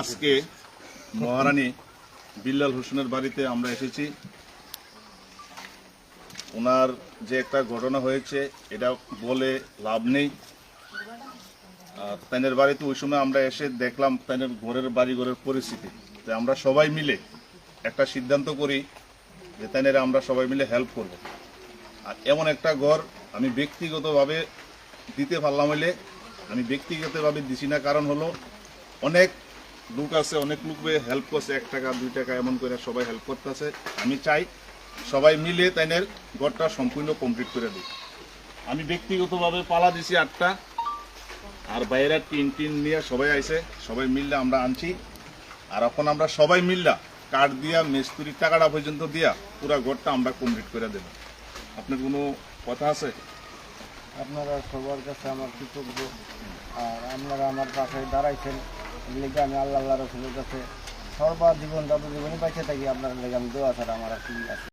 আজকে মহারানী বিল্লাল হোসেনের বাড়িতে আমরা এসেছি। ওনার যে একটা ঘটনা হয়েছে, এটা বলে লাভ নেই। আর তাইনের বাড়িতে ওই সময় আমরা এসে দেখলাম তাইনের ঘরের বাড়ি ঘরের পরিস্থিতি। তো আমরা সবাই মিলে একটা সিদ্ধান্ত করি যে তাইনের আমরা সবাই মিলে হেল্প করব। আর এমন একটা ঘর আমি ব্যক্তিগতভাবে দিতে পারলাম হইলে, আমি ব্যক্তিগতভাবে দিছি না। কারণ হলো, অনেক লোক আছে, অনেক লোকে হেল্প করছে, এক টাকা, দুই টাকা, এমন করে সবাই হেল্প করতেছে। আমি চাই সবাই মিলে তাইনের ঘরটা সম্পূর্ণ কমপ্লিট করে দিই। আমি ব্যক্তিগতভাবে পালা দিছি আটটা, আর বাইরে টিন টিন নিয়ে সবাই আইছে, সবাই মিললে আমরা আনছি। আর এখন আমরা সবাই মিললা কাঠ দিয়া মিস্ত্রির টাকাটা পর্যন্ত দিয়া পুরো ঘরটা আমরা কমপ্লিট করে দেব। আপনার কোনো কথা আছে? আপনারা সবার কাছে আমার কৃতজ্ঞ। আর আপনারা আমার পাশে দাঁড়াইছেন। লেগে আমি আল্লাহ আল্লাহ রসুলের কাছে সর্বা জীবন যত জীবনই পাইছে থাকি, আপনার লেগে আমি দোয়া ছাড়া আমার আর কি আছে।